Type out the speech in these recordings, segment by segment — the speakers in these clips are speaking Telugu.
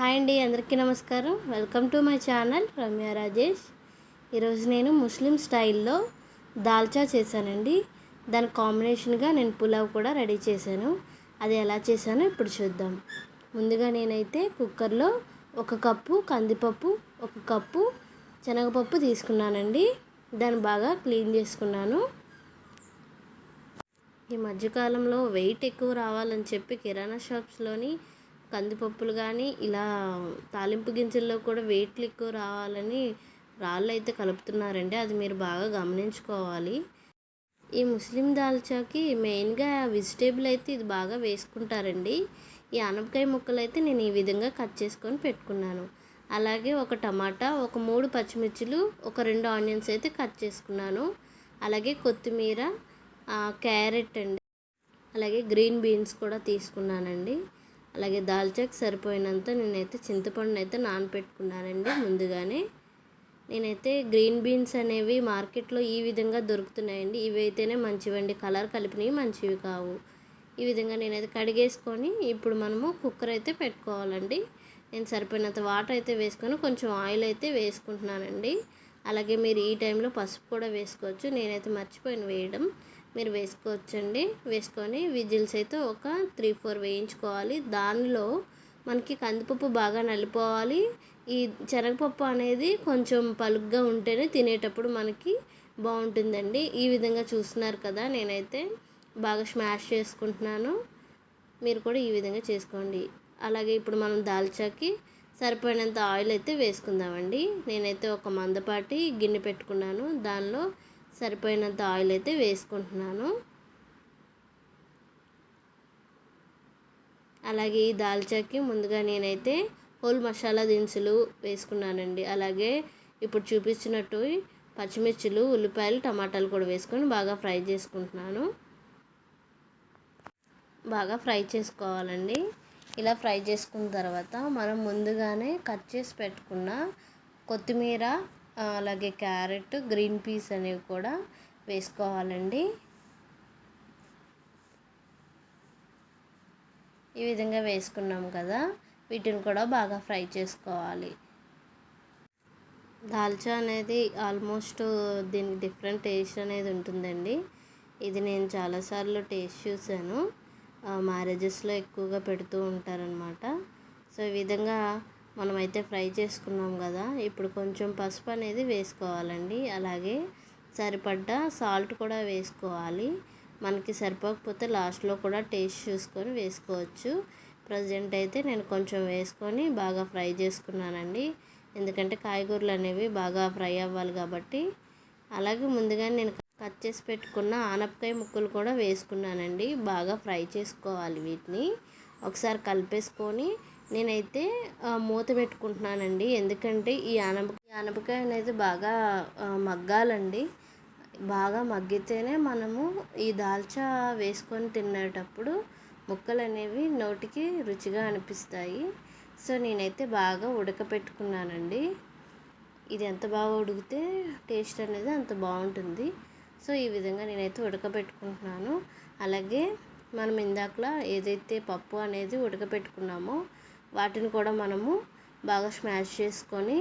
హాయ్ అండి అందరికీ నమస్కారం. Welcome to my channel Ramya Rajesh. ఈరోజు నేను ముస్లిం స్టైల్లో దాల్చా చేశానండి. దాని కాంబినేషన్గా నేను పులావ్ కూడా రెడీ చేశాను. అది ఎలా చేశానో ఇప్పుడు చూద్దాం. ముందుగా నేనైతే కుక్కర్లో ఒక కప్పు కందిపప్పు ఒక కప్పు శనగపప్పు తీసుకున్నానండి. దాన్ని బాగా క్లీన్ చేసుకున్నాను. ఈ మధ్యకాలంలో వెయిట్ ఎక్కువ రావాలని చెప్పి కిరాణా షాప్స్లోని కందిపప్పులు కానీ ఇలా తాలింపు గింజల్లో కూడా వెయిట్లు ఎక్కువ రావాలని రాళ్ళు అయితే కలుపుతున్నారండి. అది మీరు బాగా గమనించుకోవాలి. ఈ ముస్లిం దాల్చాకి మెయిన్గా వెజిటేబుల్ అయితే ఇది బాగా వేసుకుంటారండి. ఈ ఆనపకాయ ముక్కలు అయితే నేను ఈ విధంగా కట్ చేసుకొని పెట్టుకున్నాను. అలాగే ఒక టమాటా ఒక మూడు పచ్చిమిర్చిలు ఒక రెండు ఆనియన్స్ అయితే కట్ చేసుకున్నాను. అలాగే కొత్తిమీర క్యారెట్ అండి. అలాగే గ్రీన్ బీన్స్ కూడా తీసుకున్నానండి. అలాగే దాల్చాకి సరిపోయినంత నేనైతే చింతపండును అయితే నానపెట్టుకున్నానండి ముందుగానే. నేనైతే గ్రీన్ బీన్స్ అనేవి మార్కెట్లో ఈ విధంగా దొరుకుతున్నాయండి. ఇవి అయితేనే మంచివండి. కలర్ కలిపినవి మంచివి కావు. ఈ విధంగా నేనైతే కడిగేసుకొని ఇప్పుడు మనము కుక్కర్ అయితే పెట్టుకోవాలండి. నేను సరిపోయినంత వాటర్ అయితే వేసుకొని కొంచెం ఆయిల్ అయితే వేసుకుంటున్నానండి. అలాగే మీరు ఈ టైంలో పసుపు కూడా వేసుకోవచ్చు. నేనైతే మర్చిపోయిన వేయడం. మీరు వేసుకోవచ్చండి. వేసుకొని విజిల్స్ అయితే ఒక త్రీ ఫోర్ వేయించుకోవాలి. దానిలో మనకి కందిపప్పు బాగా నలిపోవాలి. ఈ శనగపప్పు అనేది కొంచెం పలుగ్గా ఉంటేనే తినేటప్పుడు మనకి బాగుంటుందండి. ఈ విధంగా చూస్తున్నారు కదా నేనైతే బాగా స్మాష్ చేసుకుంటున్నాను. మీరు కూడా ఈ విధంగా చేసుకోండి. అలాగే ఇప్పుడు మనం దాల్చాకి సరిపోయినంత ఆయిల్ అయితే వేసుకుందామండి. నేనైతే ఒక మందపాటి గిన్నె పెట్టుకున్నాను. దానిలో సరిపోయినంత ఆయిల్ అయితే వేసుకుంటున్నాను. అలాగే ఈ దాల్చాకి ముందుగా నేనైతే హోల్ మసాలా దినుసులు వేసుకున్నానండి. అలాగే ఇప్పుడు చూపించినట్టు పచ్చిమిర్చిలు ఉల్లిపాయలు టమాటాలు కూడా వేసుకొని బాగా ఫ్రై చేసుకుంటున్నాను. బాగా ఫ్రై చేసుకోవాలండి. ఇలా ఫ్రై చేసుకున్న తర్వాత మనం ముందుగానే కట్ చేసి పెట్టుకున్న కొత్తిమీర అలాగే క్యారెట్ గ్రీన్ పీస్ అనేవి కూడా వేసుకోవాలండి. ఈ విధంగా వేసుకున్నాం కదా వీటిని కూడా బాగా ఫ్రై చేసుకోవాలి. దాల్చా అనేది ఆల్మోస్ట్ దీనికి డిఫరెంట్ టేస్ట్ అనేది ఉంటుందండి. ఇది నేను చాలాసార్లు టేస్ట్ చూశాను. మ్యారేజెస్లో ఎక్కువగా పెడుతూ ఉంటారనమాట సో ఈ విధంగా మనమైతే ఫ్రై చేసుకున్నాం కదా ఇప్పుడు కొంచెం పసుపు అనేది వేసుకోవాలండి. అలాగే సరిపడ్డ సాల్ట్ కూడా వేసుకోవాలి. మనకి సరిపోకపోతే లాస్ట్లో కూడా టేస్ట్ చూసుకొని వేసుకోవచ్చు. ప్రజెంట్ అయితే నేను కొంచెం వేసుకొని బాగా ఫ్రై చేసుకున్నానండి. ఎందుకంటే కాయగూరలు అనేవి బాగా ఫ్రై అవ్వాలి కాబట్టి. అలాగే ముందుగా నేను కట్ చేసి పెట్టుకున్న ఆనపకాయ ముక్కలు కూడా వేసుకున్నానండి. బాగా ఫ్రై చేసుకోవాలి వీటిని. ఒకసారి కలిపేసుకొని నేనైతే మూత పెట్టుకుంటున్నానండి. ఎందుకంటే ఈ ఆనప ఆనపకాయ అనేది బాగా మగ్గాలండి. బాగా మగ్గితేనే మనము ఈ దాల్చా వేసుకొని తినేటప్పుడు ముక్కలు అనేవి నోటికి రుచిగా అనిపిస్తాయి. సో నేనైతే బాగా ఉడకపెట్టుకున్నానండి. ఇది ఎంత బాగా ఉడికితే టేస్ట్ అనేది అంత బాగుంటుంది. సో ఈ విధంగా నేనైతే ఉడకబెట్టుకుంటున్నాను అలాగే మనం ఇందాకలా ఏదైతే పప్పు అనేది ఉడకపెట్టుకున్నామో వాటిని కూడా మనము బాగా స్మాష్ చేసుకొని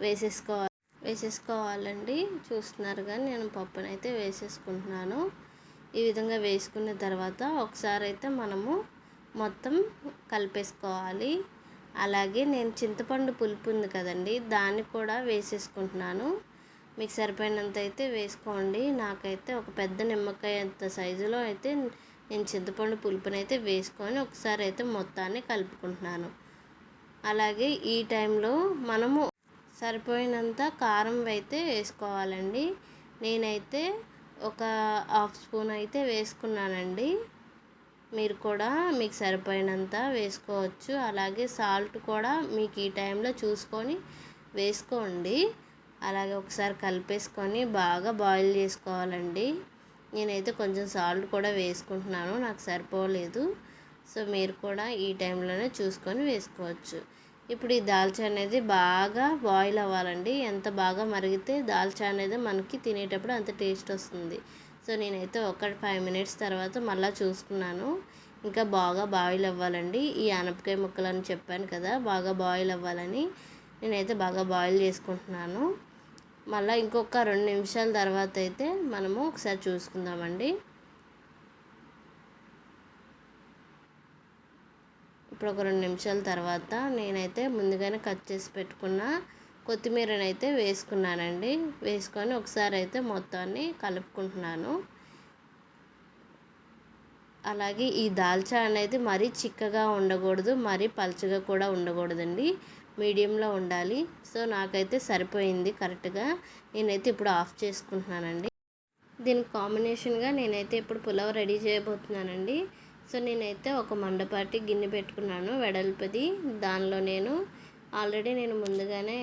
వేసేసుకోవాలి. వేసేసుకోవాలండి. చూస్తున్నారు కానీ నేను పప్పునైతే అయితే వేసేసుకుంటున్నాను. ఈ విధంగా వేసుకున్న తర్వాత ఒకసారి అయితే మనము మొత్తం కలిపేసుకోవాలి. అలాగే నేను చింతపండు పులుపు ఉంది కదండి దాన్ని కూడా వేసేసుకుంటున్నాను. మీకు సరిపోయినంత అయితే వేసుకోండి. నాకైతే ఒక పెద్ద నిమ్మకాయ అంత సైజులో అయితే నేను చింతపండు పులుపునైతే వేసుకొని ఒకసారి అయితే మొత్తాన్ని కలుపుకుంటున్నాను. అలాగే ఈ టైంలో మనము సరిపోయినంత కారం అయితే వేసుకోవాలండి. నేనైతే ఒక హాఫ్ స్పూన్ అయితే వేసుకున్నానండి. మీరు కూడా మీకు సరిపోయినంత వేసుకోవచ్చు. అలాగే సాల్ట్ కూడా మీకు ఈ టైంలో చూసుకొని వేసుకోండి. అలాగే ఒకసారి కలిపేసుకొని బాగా బాయిల్ చేసుకోవాలండి. నేనైతే కొంచెం సాల్ట్ కూడా వేసుకుంటున్నాను. నాకు సరిపోలేదు. సో మీరు కూడా ఈ టైంలోనే చూసుకొని వేసుకోవచ్చు. ఇప్పుడు ఈ దాల్చా అనేది బాగా బాయిల్ అవ్వాలండి. ఎంత బాగా మరిగితే దాల్చా అనేది మనకి తినేటప్పుడు అంత టేస్ట్ వస్తుంది. సో నేనైతే ఒక ఫైవ్ మినిట్స్ తర్వాత మళ్ళీ చూసుకున్నాను. ఇంకా బాగా బాయిల్ అవ్వాలండి. ఈ ఆనపకాయ ముక్కలు అని చెప్పాను కదా బాగా బాయిల్ అవ్వాలని. నేనైతే బాగా బాయిల్ చేసుకుంటున్నాను. మళ్ళీ ఇంకొక రెండు నిమిషాల తర్వాత అయితే మనము ఒకసారి చూసుకుందామండి. ఇప్పుడు ఒక రెండు నిమిషాల తర్వాత నేనైతే ముందుగానే కట్ చేసి పెట్టుకున్న కొత్తిమీరని అయితే వేసుకున్నానండి. వేసుకొని ఒకసారి అయితే మొత్తాన్ని కలుపుకుంటున్నాను. అలాగే ఈ దాల్చా అనేది మరీ చిక్కగా ఉండకూడదు మరీ పలుచగా కూడా ఉండకూడదండి. మీడియంలో ఉండాలి. సో నాకైతే సరిపోయింది కరెక్ట్గా. నేనైతే ఇప్పుడు ఆఫ్ చేసుకుంటున్నానండి. దీనికి కాంబినేషన్గా నేనైతే ఇప్పుడు పులావ్ రెడీ చేయబోతున్నానండి. సో నేనైతే ఒక మండపాటి గిన్నె పెట్టుకున్నాను వెడల్పది. దానిలో నేను ఆల్రెడీ నేను ముందుగానే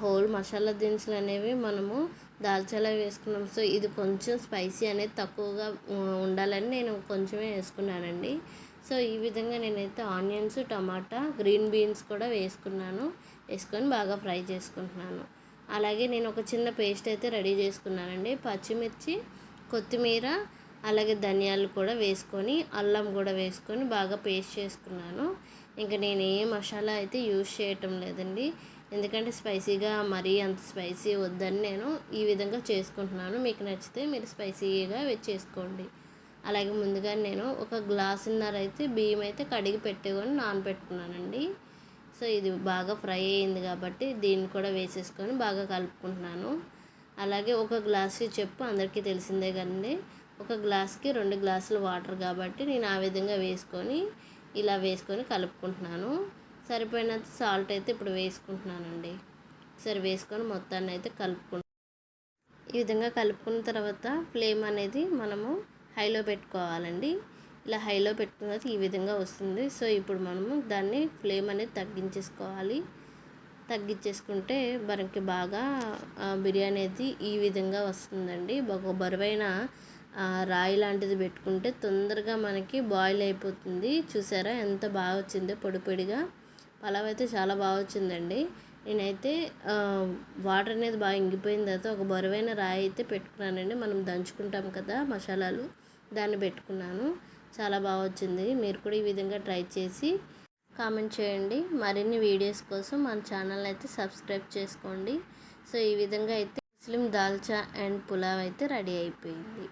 హోల్ మసాలా దినుసులు అనేవి మనము దాల్చాలా వేసుకున్నాం. సో ఇది కొంచెం స్పైసీ అనేది తక్కువగా ఉండాలని నేను కొంచెమే వేసుకున్నానండి. సో ఈ విధంగా నేనైతే ఆనియన్స్ టమాటా గ్రీన్ బీన్స్ కూడా వేసుకున్నాను వేసుకొని బాగా ఫ్రై చేసుకుంటున్నాను. అలాగే నేను ఒక చిన్న పేస్ట్ అయితే రెడీ చేసుకున్నానండి. పచ్చిమిర్చి కొత్తిమీర అలాగే ధనియాలు కూడా వేసుకొని అల్లం కూడా వేసుకొని బాగా పేస్ట్ చేసుకున్నాను. ఇంకా నేను ఏ మసాలా అయితే యూజ్ చేయటం లేదండి. ఎందుకంటే స్పైసీగా మరీ అంత స్పైసీ వద్దని నేను ఈ విధంగా చేసుకుంటున్నాను. మీకు నచ్చితే మీరు స్పైసీగా చేసుకోండి. అలాగే ముందుగా నేను ఒక గ్లాసున్నర అయితే బియ్యం అయితే కడిగి పెట్టుకొని నానబెట్టుకున్నానండి. సో ఇది బాగా ఫ్రై అయింది కాబట్టి దీన్ని కూడా వేసేసుకొని బాగా కలుపుకుంటున్నాను. అలాగే ఒక గ్లాసు చెప్పు అందరికీ తెలిసిందే కదండి. ఒక గ్లాస్కి రెండు గ్లాసులు వాటర్ కాబట్టి నేను ఆ విధంగా వేసుకొని ఇలా వేసుకొని కలుపుకుంటున్నాను. సరిపోయినంత సాల్ట్ అయితే ఇప్పుడు వేసుకుంటున్నానండి. సరే వేసుకొని మొత్తాన్ని అయితే కలుపుకుంటాను ఈ విధంగా కలుపుకున్న తర్వాత ఫ్లేమ్ అనేది మనము హైలో పెట్టుకోవాలండి. ఇలా హైలో పెట్టుకున్న తర్వాత ఈ విధంగా వస్తుంది. సో ఇప్పుడు మనము దాన్ని ఫ్లేమ్ అనేది తగ్గించేసుకోవాలి. తగ్గించేసుకుంటే మనకి బాగా బిర్యానీ అనేది ఈ విధంగా వస్తుందండి. ఒక బరువైన రాయి లాంటిది పెట్టుకుంటే తొందరగా మనకి బాయిల్ అయిపోతుంది. చూసారా ఎంత బాగా వచ్చిందో పొడి పొడిగా. పలావ్ అయితే చాలా బాగా వచ్చిందండి. నేనైతే వాటర్ అనేది బాగా ఇంగిపోయిన తర్వాత ఒక బరువైన రాయి అయితే పెట్టుకున్నానండి. మనం దంచుకుంటాం కదా మసాలాలు దాన్ని పెట్టుకున్నాను. చాలా బాగా వచ్చింది. మీరు కూడా ఈ విధంగా ట్రై చేసి కామెంట్ చేయండి. మరిన్ని వీడియోస్ కోసం మన ఛానల్ అయితే సబ్స్క్రైబ్ చేసుకోండి. సో ఈ విధంగా అయితే ముస్లిం దాల్చా అండ్ పులావ్ అయితే రెడీ అయిపోయింది.